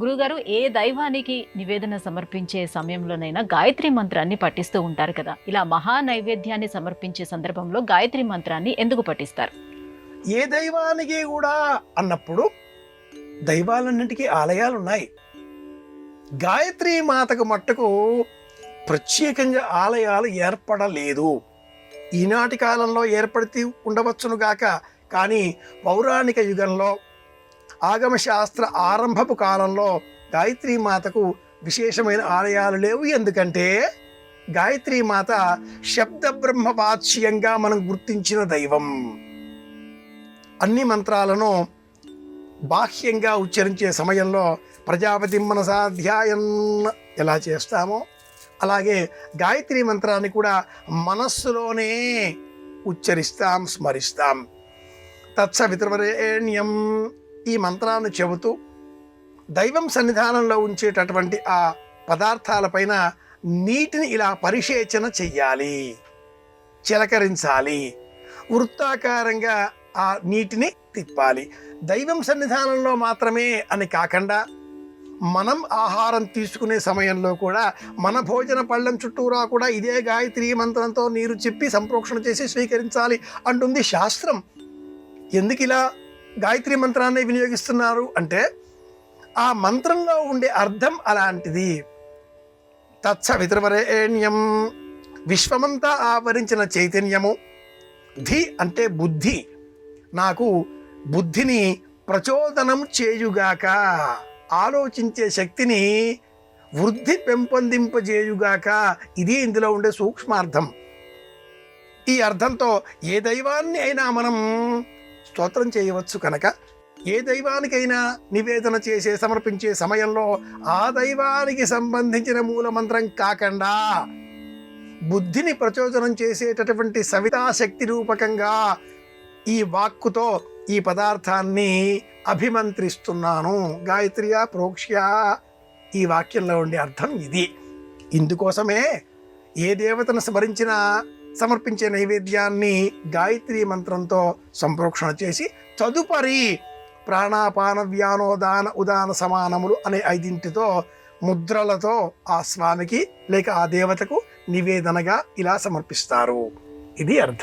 గురుగారు ఏ దైవానికి నివేదన సమర్పించే సమయంలోనైనా గాయత్రి మంత్రాన్ని పఠిస్తూ ఉంటారు కదా. ఇలా మహా నైవేద్యాన్ని సమర్పించే సందర్భంలో గాయత్రి మంత్రాన్ని ఎందుకు పఠిస్తారు? ఏ దైవానికి కూడా అన్నప్పుడు దైవాలన్నింటికీ ఆలయాలు ఉన్నాయి గాయత్రి మాతకు మట్టుకు ప్రత్యేకంగా ఆలయాలు ఏర్పడలేదు. ఈనాటి కాలంలో ఏర్పడితే ఉండవచ్చును గాక. కానీ పౌరాణిక యుగంలో ఆగమశాస్త్ర ఆరంభపు కాలంలో గాయత్రీ మాతకు విశేషమైన ఆలయాలు లేవు. ఎందుకంటే గాయత్రీ మాత శబ్ద బ్రహ్మవాచ్యంగా మనం గుర్తించిన దైవం. అన్ని మంత్రాలను బాహ్యంగా ఉచ్చరించే సమయంలో ప్రజాపతి మనసాధ్యాయం ఎలా చేస్తామో అలాగే గాయత్రి మంత్రాన్ని కూడా మనస్సులోనే ఉచ్చరిస్తాం స్మరిస్తాం. తత్సవితృవరేణ్యం ఈ మంత్రాన్ని చెబుతూ దైవం సన్నిధానంలో ఉంచేటటువంటి ఆ పదార్థాలపైన నీటిని ఇలా పరిశేచన చెయ్యాలి. చిలకరించాలి. వృత్తాకారంగా ఆ నీటిని తిప్పాలి. దైవం సన్నిధానంలో మాత్రమే అని కాకుండా మనం ఆహారం తీసుకునే సమయంలో కూడా మన భోజన పళ్ళం చుట్టూరా కూడా ఇదే గాయత్రి మంత్రంతో నీరు చెప్పి సంప్రోక్షణ చేసి స్వీకరించాలి అంటుంది శాస్త్రం. ఎందుకు ఇలా గాయత్రి మంత్రాన్ని వినియోగిస్తున్నారు అంటే ఆ మంత్రంలో ఉండే అర్థం అలాంటిది. తత్సవితృవరేణ్యం విశ్వమంతా ఆవరించిన చైతన్యము. ధి అంటే బుద్ధి. నాకు బుద్ధిని ప్రచోదనం చేయుగాక ఆలోచించే శక్తిని వృద్ధి పెంపొందింపజేయుగాక ఇది ఇందులో ఉండే సూక్ష్మార్థం. ఈ అర్థంతో ఏ దైవాన్ని అయినా మనం స్తోత్రం చేయవచ్చు కనుక. ఏ దైవానికైనా నివేదన చేసే సమర్పించే సమయంలో ఆ దైవానికి సంబంధించిన మూలమంత్రం కాకుండా బుద్ధిని ప్రచోదనం చేసేటటువంటి సవితాశక్తి రూపకంగా ఈ వాక్కుతో ఈ పదార్థాన్ని అభిమంత్రిస్తున్నాను. గాయత్రియా ప్రోక్ష్య ఈ వాక్యంలో ఉండే అర్థం ఇది. ఇందుకోసమే ఏ దేవతను స్మరించినా సమర్పించే నైవేద్యాన్ని గాయత్రి మంత్రంతో సంప్రోక్షణ చేసి తదుపరి ప్రాణాపాన వ్యానోదాన ఉదాన సమానములు అనే ఐదింటితో ముద్రలతో ఆ స్వామికి లేక ఆ దేవతకు నివేదనగా ఇలా సమర్పిస్తారు. ఇది అర్థం.